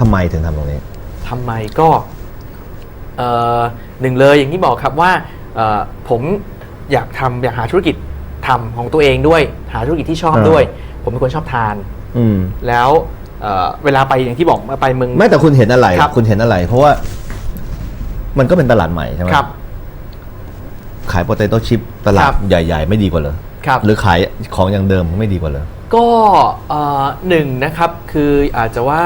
ทำไมถึงทำตรงนี้ ทำไมก็เอ่อหนึ่งเลยอย่างที่บอกครับว่าเอ่อผมอยากทำอยากหาธุรกิจทำของตัวเองด้วย หาธุรกิจที่ชอบอ่า ด้วย ผมเป็นคนชอบทาน อืม แล้วเอ่อเวลาไปอย่างที่บอกมาไปเมือง ไม่แต่คุณเห็นอะไรครับคุณเห็นอะไร เพราะว่ามันก็เป็นตลาดใหม่ใช่ไหมครับ ขายโปเตโต้ชิพตลาครัดบใหญ่ ๆ ไม่ดีกว่าเหรอครับ หรือขายของอย่างเดิมไม่ดีกว่าเหรอ ก็เอ่อหนึ่งนะครับคืออาจจะว่า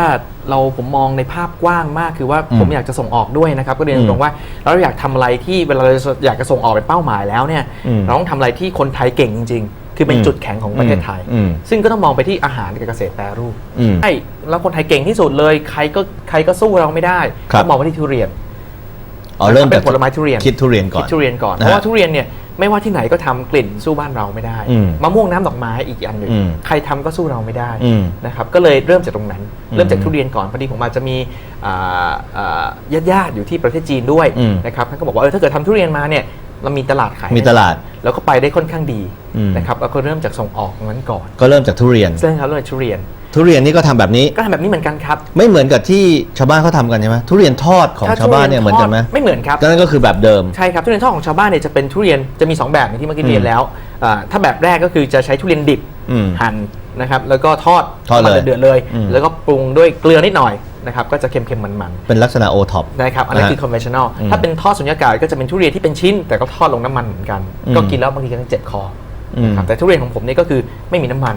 เราผมมองในภาพกว้างมากคือว่าอืมผมอยากจะส่งออกด้วยนะครับก็เรียนอืมตรงๆว่าเราอยากทำอะไรที่เวลาเราอยากจะส่งออกเป็นเป้าหมายแล้วเนี่ยอืมเราต้องทำอะไรที่คนไทยเก่งจริง ๆ คือเป็นอืมจุดแข็งของประเทศไทยอืมซึ่งก็ต้องมองไปที่อาหารกับเกษตรแปรรูปอืมใช่แล้วคนไทยเก่งที่สุดเลยใครก็ใครก็สู้เราไม่ได้ครับก็มองไปที่ทุเรียนอ๋อเริ่มเป็จากนผลไม้ทุเรียนคิดทุเรียนก่อนคิดทุเรียนก่อนนะฮะเพราะว่าทุเรียนเนี่ย ไม่ว่าที่ไหนก็ทำกลิ่นสู้บ้านเราไม่ได้อืมมะม่วงน้ำดอกไม้อีกอันหนึ่งอืมใครทำก็สู้เราไม่ได้อืมนะครับก็เลยเริ่มจากตรงนั้นอืมเริ่มจากทุเรียนก่อนพอดีผมอาจจะมีญาติญาติๆอยู่ที่ประเทศจีนด้วยอืมนะครับท่านก็บอกว่าเออถ้าเกิดทำทุเรียนมาเนี่ยเรามีตลาดขายมีตลาดแล้วก็ไปได้ค่อนข้างดีอืม นะครับแล้วก็เริ่มจากส่งออกตรงนั้นก่อน ก็เริ่มจากทุเรียนซึ่งครับเริ่มจากทุเรียน ทุเรียนนี่ก็ทำแบบนี้ก็ทำแบบนี้เหมือนกันครับ ไม่เหมือนกับที่ชาวบ้านเขาทำกันใช่ไหมทุเรียนทอดของถ้ชาวบ้านเนี่ยทุเหมือนกันไหมทดไม่เหมือนครับก็นั่นก็คือแบบเดิมใช่ครับทุเรียนทอดของชาวบ้านเนี่ยจะเป็นทุเรียนจะมี 2 แบบอย่างที่เมื่อกี้อืมเรียนแล้วอ่าถ้าแบบแรกก็คือจะใช้ทุเรียนดิบอืมหั่นนะครับแล้วก็ทอดทอดเลยน้ำมันเดือดๆเลยอืมแล้วก็ปรุงด้วยเกลือนิดหน่อยนะครับก็จะเค็มๆมันๆ เป็นลักษณะโอท็อปได้ครับอันนั้นนะฮะคือ conventional อืมถ้าเป็นทอดสุญญากาศก็จะเป็นทุเรียนที่เป็นชิ้น แต่ก็ทอดลงน้ำมันเหมือนกันอืมก็กินแล้วบางทีก็จะเจ็บคออม นะครับแต่ทุเรียนของผมเนี่ยก็คือไม่มีน้ำมัน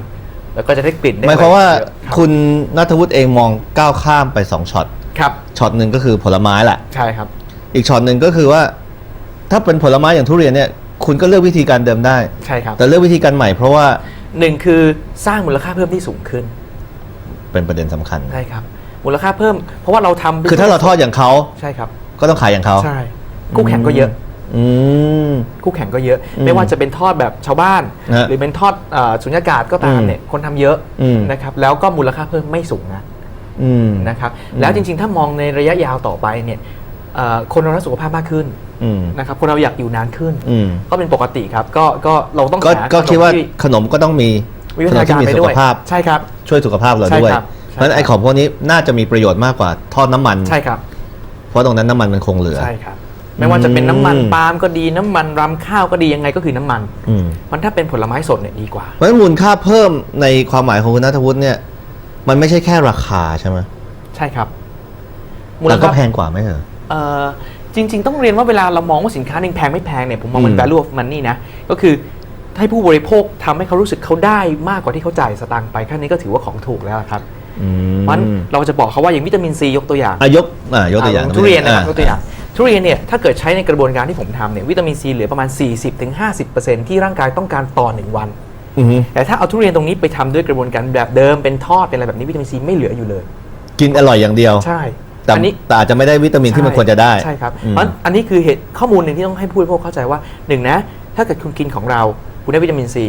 แล้วก็จะได้กลิ่นได้หมายความว่าเยอะรับคุณนัทวุฒิเองมองก้าวข้ามไปสองช็อตครับช็อตหนึ่งก็คือผลไม้แหละใช่ครับ อีกช็อตหนึ่งก็คือว่า ถ้าเป็นผลไม้อย่างทุเรียนเนี่ยคุณก็เลือกวิธีการเดิมได้ใช่ครับแต่เลือกวิธีการใหม่เพราะว่าหนึ่งคือสร้างมูลค่าเพิ่มที่สูงขึ้น เป็นประเด็นสำคัญใช่ครับมูลค่าเพิ่ม เพราะว่าเราทำคือถ้าเราทอดอย่างเขาใช่ครับ ก็ต้องขายอย่างเขาใช่ คู่แข่งก็เยอะ อืม คู่แข่งก็เยอะอืมไม่ว่าจะเป็นทอดแบบชาวบ้าน ฮะหรือเป็นทอดเอ่อสุญญากาศก็ตามอืมเนี่ยคนทำเยอะอืม นะครับแล้วก็มูลค่าเพิ่มไม่สูงนะ อืม นะครับแล้วจริงๆ ถ้ามองในระยะยาวต่อไปเนี่ยเอ่อคนเรารักสุขภาพมากขึ้นอืม นะครับคนเราอยากอยู่นานขึ้น อืม ก็เป็นปกติครับก็ก็เราต้องก็หาก็ขนมคิดว่าที่ขนมก็ต้องมีวิวัฒนาขการมที่มีไปสุด้ขวยภาพ ใช่ครับ ช่วยสุขภาพเราใช่ด้วยครับ เพราะฉะนั้นใช่ไอ้ของพวกนี้น่าจะมีประโยชน์มากกว่าทอดน้ำมัน ใช่ครับเพราะตรงนั้นน้ำมันมันคงเหลือ ใช่ครับ ไม่ว่าจะเป็นน้ำมันอืมปาล์มก็ดีน้ำมันรำข้าวก็ดียังไงก็คือน้ำมัน อืม มันถ้าเป็นผลไม้สดเนี่ยดีกว่า เพราะฉะนั้นมูลค่าเพิ่มในความหมายของคุณนัทวุฒิเนี่ย มันไม่ใช่แค่ราคาใช่ไหมใช่ครับแต่ก็แพงกว่าไหมเหรอ เอ่อจริง ๆ ต้องเรียนว่าเวลาเรามองว่าสินค้าหนึ่งแพงไม่แพงเนี่ยผมมองเป็นอืม value of money นะ ก็คือให้ผู้บริโภคทำให้เขารู้สึกเขาได้มากกว่าที่เขาจ่ายสตางค์ไปแค่นี้ก็ถือว่าของถูกแล้วครับอืมเพราะฉะนั้นเราจะบอกเขาว่าอย่างวิตามินซียกตัวอย่างอายกอ่ายกตัวอย่างทุเรียนนะครับอ่ยกตัวอย่าง ทุเรียนเนี่ยถ้าเกิดใช้ในกระบวนการที่ผมทำเนี่ยวิตามินซีเหลือประมาณ 40-50%ที่ร่างกายต้องการต่อ 1 วันอือฮึแต่ถ้าเอาทุเรียนตรงนี้ไปทำด้วยกระบวนการแบบเดิมเป็นทอดเป็นอะไรแบบนี้วิตามินซีไม่เหลืออยู่เลย กินอร่อยอย่างเดียวใช่แต่อันนี้แต่อาจจะไม่ได้วิตามินที่มันควรจะได้ใช่ครับอืมเพราะฉะนั้นอันนี้คือเหตุข้อมูลหนึ่งที่ต้องให้ผู้บริโภคเข้าใจว่าหนึ่งนะถ้าเกิดคุณกินของเรา คุณได้วิตามินซี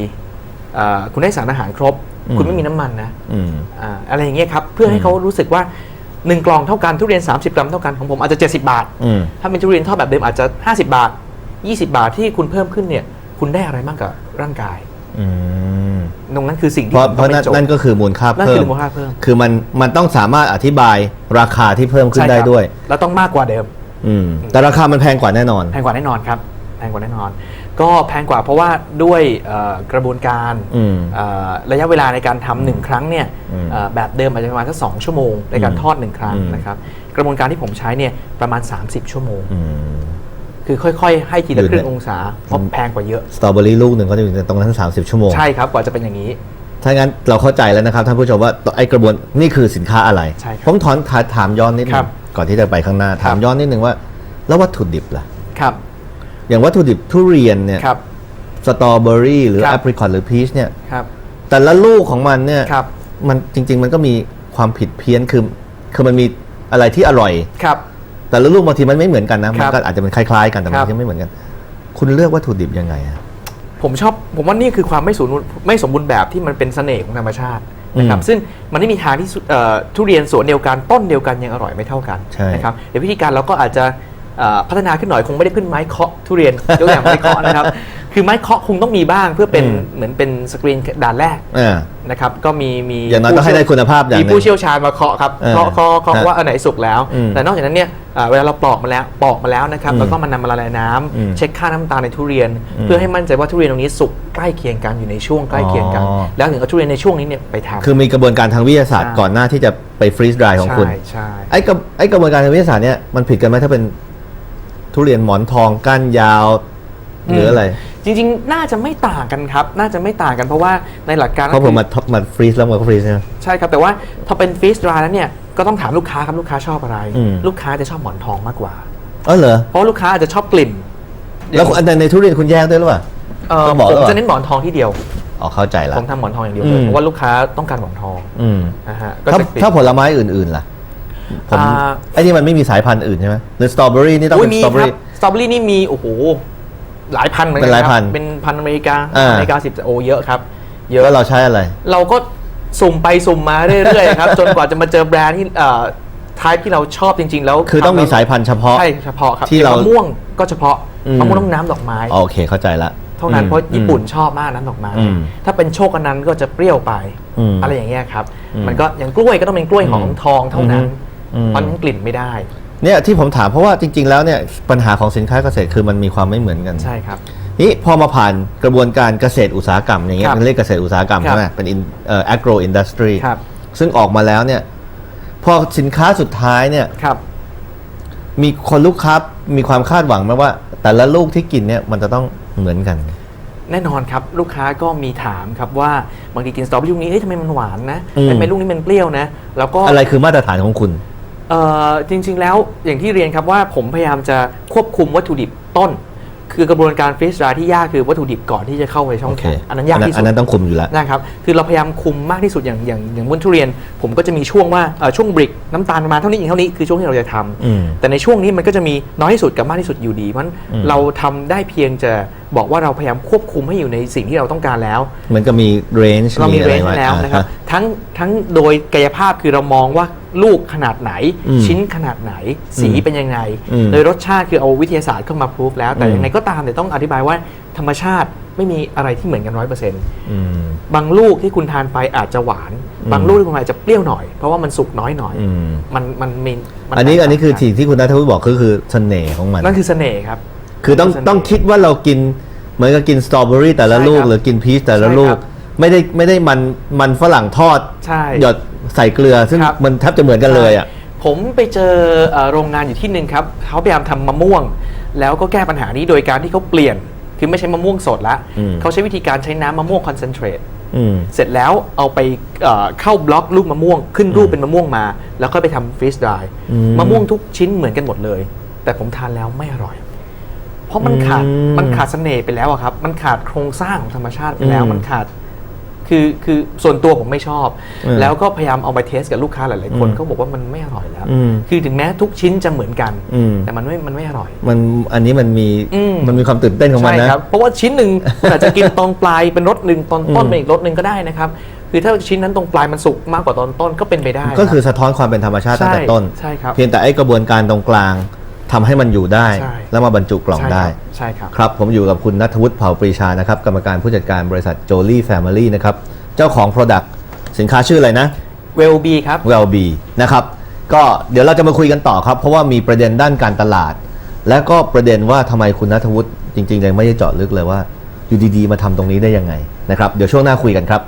อ่าคุณได้สารอาหารครบ คุณไม่มีน้ำมันนะอืมอ่าอะไรอย่างเงี้ยครับเพื่อให้เขารู้สึกว่า 1กล่องเท่ากันทุเรียน 30 กรัมเท่ากันของผมอาจจะ 70 บาท อืม ถ้าเป็นทุเรียนทอดแบบเดิมอาจจะ 50 บาท 20 บาทที่คุณเพิ่มขึ้นเนี่ย คุณได้อะไรบ้างกับร่างกาย อืมตรงนั้นคือสิ่งเพที่ราะผมเพต้อราะงนั่นไปโจทนั่นย์ก็คือมูลค่านั่นเพิ่คืมอมูลค่าเพิ่ม คือมันมันต้องสามารถอธิบายราคาที่เพิ่มขึ้นใช่ได้ครับด้วย แล้วต้องมากกว่าเดิม อืม แต่ราคามันแพงกว่าแน่นอน แพงกว่าแน่นอนครับ แพงกว่าแน่นอน ก็แพงกว่าเพราะว่าด้วยเอ่อกระบวนการอืมเอ่อระยะเวลาในการทำหนึ่งครั้งเนี่ยอืมเอ่อแบบเดิมอาจจะประมาณสักสองชั่วโมงในการอืมทอดหนึ่งครั้งอืมนะครับกระบวนการที่ผมใช้เนี่ยประมาณ 30 ชั่วโมงอืมคือค่อยๆ ให้ทีละอยู่ครึ่งในองศาเพราะแพงกว่าเยอะสตรอเบอรี่ลูกหนึ่งก็จะอยู่ในตรงนั้น30 ชั่วโมงใช่ครับกว่าจะเป็นอย่างนี้ถ้างั้นเราเข้าใจแล้วนะครับท่านผู้ชมว่าไอ้กระบวนนี่คือสินค้าอะไรใช่ครับผมถอนถาถามย้อนนิดนึครังบก่อนที่จะไปข้างหน้าถามครับย้อนนิดนึงว่า แล้ววัตถุดิบล่ะครับ อย่างวัตถุดิบทุเรียนเนี่ยครับ สตรอเบอรี่หรือครับ แอปริคอตหรือพีชเนี่ยครับ แต่ละลูกของมันเนี่ยครับ มันจริง ๆ มันก็มีความผิดเพี้ยนคือคือมันมีอะไรที่อร่อย ครับ แต่ละลูกบางทีมันไม่เหมือนกันนะคมันรับก็อาจจะเป็นคล้ายๆกันแต่ครับบางทีไม่เหมือนกัน คุณเลือกวัตถุดิบยังไงอะ ผมชอบผมว่านี่คือความไม่สมบูรณ์ไม่สมบูรณ์แบบที่มันเป็นเสน่ห์ของธรรมชาตินะครับอืมซึ่งมันไม่มีทางที่สุเอ่อทุเรียนสวนเดียวกันต้นเดียวกันยังอร่อยไม่เท่ากันใช่นะครับเดี๋ยววิธีการเราก็อาจจะเอ่อ พัฒนาขึ้นหน่อยคงไม่ได้ขึ้นไม้เคาะทุเรียนยกตัวอย่างไม้เคาะนะครับ คือไม้เคาะคงต้องมีบ้างเพื่อเป็นอืมเหมือนเป็นสกรีนด่านแรกอ่านะครับก็มีมีอย่างน้อยต้องให้ได้คุณภาพอย่างหมีนึ่งผู้เชี่ยวชาญมาเคาะครับเออเคาะเคาะเคาะฮะว่าอันไหนสุกแล้วอืมแต่นอกจากนั้นเนี่ยอ่าเวลาเราปลอกมาแล้วปลอกมาแล้วนะครับอืมแล้วก็มันนำมาละลายน้ำอืมเช็คค่าน้ำตาลในทุเรียนอืมเพื่อให้มั่นใจว่าทุเรียนตรงนี้สุกใกล้เคียงกันอยู่ในช่วงใกล้เคียงกันอ๋อแล้วถึงเอาทุเรียนในช่วงนี้เนี่ยไปทำคือมีกระบวนการทางวิทยาศาสตร์ใช่ก่อนหน้าที่จะไปฟรีซดรายของคุณใช่ใช่ไอ้กระไอ้กระบวนการทางวิทยาศาสตร์เนี่ยมันผิดกันไหมถ้าเป็น ทุเรียนหมอนทองก้านยาว หรืออะไร จริงๆ น่าจะไม่ต่างกันครับ น่าจะไม่ต่างกันเพราะว่าในหลักการเพราะผมมาท็อปมาฟรีซแล้วมันก็ฟรีซใช่ไหมใช่ครับ แต่ว่าถ้าเป็นฟีสดรายแล้วเนี่ยก็ต้องถามลูกค้าครับลูกค้าชอบอะไรอืมลูกค้าจะชอบหมอนทองมากกว่าอ๋อเหรอเพราะลูกค้าอาจจะชอบกลิ่น แล้วอันในในทุเรียนคุณแยกด้วยหรือเปล่าเอ่อต้องบอกผมแล้วเหรอจะเน้นหมอนทองที่เดียวอ๋อเข้าใจละผมทำหมอนทองอย่างเดียวอืเลยมเพราะว่าลูกค้าต้องการหมอนทองอืมนะฮะก็ถ้าจะปิดถ้าผลไม้อื่นๆล่ะ ผมอ่า ไอ้นี่มันไม่มีสายพันธุ์อื่นใช่ไหมหรือสตรอเบอรี่นี่ต้องอุ้ยเป็นมีสตรอเบอครับรี่ สตรอเบอรี่นี่มีโอ้โหหลายพันเหมือนกัเป็นหลายครัพันเป็นพันธุ์อเมริกาอ่า อเมริกาสิบโอเยอะครับ เยอะแล้วเราใช้อะไร เราก็สุ่มไปสุ่มมาเรื่อยๆครับ จนกว่าจะมาเจอแบรนด์ที่เอ่อทายที่เราชอบจริง ๆ แล้วคือต้องมีทำแล้วสายพันธุ์เฉพาะ ใช่เฉพาะครับที่เรามะม่วงก็เฉพาะอืม มะม่วงน้ำน้ำดอกไม้อ๋อโอเคเข้าใจละเท่านั้นอืมเพราะญี่ปุ่นอืมชอบมากน้ำดอกไม้อืมถ้าเป็นโชคอันนั้นก็จะเปรี้ยวไป อืมอะไรอย่างเงี้ยครับ อืมมันก็อย่างกล้วยก็ต้องเป็นกล้วยหอมอืมทองเท่านั้น อืม เพราะนั้นกลิ่นไม่ได้ เนี่ยที่ผมถามเพราะว่าจริง ๆ แล้วเนี่ยปัญหาของสินค้าเกษตรคือมันมีความไม่เหมือนกันใช่ครับนี่พอมาผ่านกระบวนการเกษตรอุตสาหกรรมอย่างเงี้ยครับมันเรียกเกษตรอุตสาหกรรมครับใช่ไหมเป็น in- เอ่อ agro industry ครับซึ่งออกมาแล้วเนี่ยพอสินค้าสุดท้ายเนี่ยครับมีคนลูกค้ามีความคาดหวังไหมว่า แต่ละลูกที่กินเนี่ยมันจะต้องเหมือนกัน แน่นอนครับ ลูกค้าก็มีถามครับว่าบางทีกินสตรอเบอรี่ลูกนี้เอ้ยทำไมมันหวานนะอืมทำไมลูกนี้มันเปรี้ยวนะ แล้วก็อะไรคือมาตรฐานของคุณ เอ่อจริงๆแล้วอย่างที่เรียนครับว่าผมพยายามจะควบคุมวัตถุดิบต้น คือกระบวนการฟรีสราที่ยากคือวัตถุดิบก่อนที่จะเข้าไปช่องโอเคแข็งอันนั้นยากที่สุอัดนนั้นต้องคุมอยู่แล้วนะครับคือเราพยายามคุมมากที่สุดอย่างอย่างอย่างบนทุเรียน ผมก็จะมีช่วงว่าเอ่อช่วงบริกน้ำตาลประมาณเท่านี้อย่างเท่านี้คือช่วงที่เราจะทำอืมแต่ในช่วงนี้มันก็จะมีน้อยที่สุดกับมากที่สุดอยู่ดีเพราะฉะนั้นอืมเราทำได้เพียงจะบอกว่าเราพยายามควบคุมให้อยู่ในสิ่งที่เราต้องการแล้วเหมือนกับมี range เรามีอะเรไรนจ์ไให้แล้วนะครับอ่าฮทั้งทั้งโดยกายภาพคือเรามองว่าลูกขนาดไหนอืมชิ้นขนาดไหน สีอืมเป็นยังไงอืมโดยรสชาติคือเอาวิทยาศาสตร์เข้ามาพิสูจแล้ว แต่อืมยังไงก็ตามเนี่ยต้องอธิบายว่าธรรมชาติไม่มีอะไรที่เหมือนกันร้อยเปอร์เซ็นต์อืมบางลูกที่คุณทานไปอาจจะหวานอืมบางลูกที่คุณอาจจะเปรี้ยวหน่อย เพราะว่ามันสุกน้อยหน่อยอืมมันมันมีมัอันนี้แตกอันนี้คือต่างกัสิ่งที่คุณนัทวุฒิบอกคือคือเสน่ห์ของมันนั่นคือเสน่ห์ครับ คือต้องเสน่ห์ต้องคิดว่าเรากิน เหมือนกับกินสตรอเบอรี่แต่ละใช่ลูกครับหรือกินพีชแต่ละใช่ลูคกรับไม่ได้ไม่ได้มันมันฝรั่งทอดใช่หยดใส่เกลือ ซึ่งครับมันแทบจะเหมือนกันเลยอะผมไปเจอเอ่อโรงงานอยู่ที่หนึ่งครับเขาพยายามทำมะม่วง แล้วก็แก้ปัญหานี้โดยการที่เขาเปลี่ยนคือไม่ใช้มะม่วงสดละอืมเขาใช้วิธีการใช้น้ำมะม่วงคอนเซนเทรตอืมเสร็จแล้วเอาไปเอ่อเข้าบล็อกลูกมะม่วง ขึ้นรูปอืมเป็นมะม่วงมา แล้วก็ไปทำฟรีสดรายอืมมะม่วงทุกชิ้นเหมือนกันหมดเลย แต่ผมทานแล้วไม่อร่อย เพราะมันขาดอืม มันขาดเสน่ห์ไปแล้วอะครับ มันขาดโครงสร้างของธรรมชาติไปแล้ว อืมมันขาด คือคือส่วนตัวผมไม่ชอบอืมแล้วก็พยายามเอาไปเทสกับลูกค้าหลายๆคนอืมเขาบอกว่ามันไม่อร่อยแล้ว อืมคือถึงแม้ทุกชิ้นจะเหมือนกัน อืม แต่มันไม่มันไม่อร่อย มันอันนี้มันมีอืม มันมีความตื่นเต้นของมันใช่นะ ครับ เพราะว่าชิ้นหนึ่งคุณอาจจะกินตอนปลายเป็นรสหนึ่งตอนต้นอืม เป็นอีกรสหนึ่งก็ได้นะครับ คือถ้าชิ้นนั้นตรงปลายมันสุกมากกว่าตอนต้นก็เป็นไปได้ก็คือรับ สะท้อนความเป็นธรรมชาติตั้งแต่ใช่ต้นใช่ครับ เพียงแต่ไอ้กระบวนการตรงกลาง ทำให้มันอยู่ได้ ใช่ แล้วมาบรรจุกล่องใช่ได้ครับใช่ครับ ครับผมอยู่กับคุณนัทวุฒิเผ่าปรีชานะครับ กรรมการผู้จัดการบริษัทโจลี่แฟมิลี่นะครับ เจ้าของ Product สินค้าชื่ออะไรนะ เวลบีครับ w e l l b e นะครับ ก็เดี๋ยวเราจะมาคุยกันต่อครับ เพราะว่ามีประเด็นด้านการตลาด และก็ประเด็นว่าทำไมคุณนัทวุฒิจริงๆยังไม่ได้เจาะลึกเลยว่า อยู่ดีๆ มาทำตรงนี้ได้ยังไงนะครับ เดี๋ยวช่วงหน้าคุยกันครับ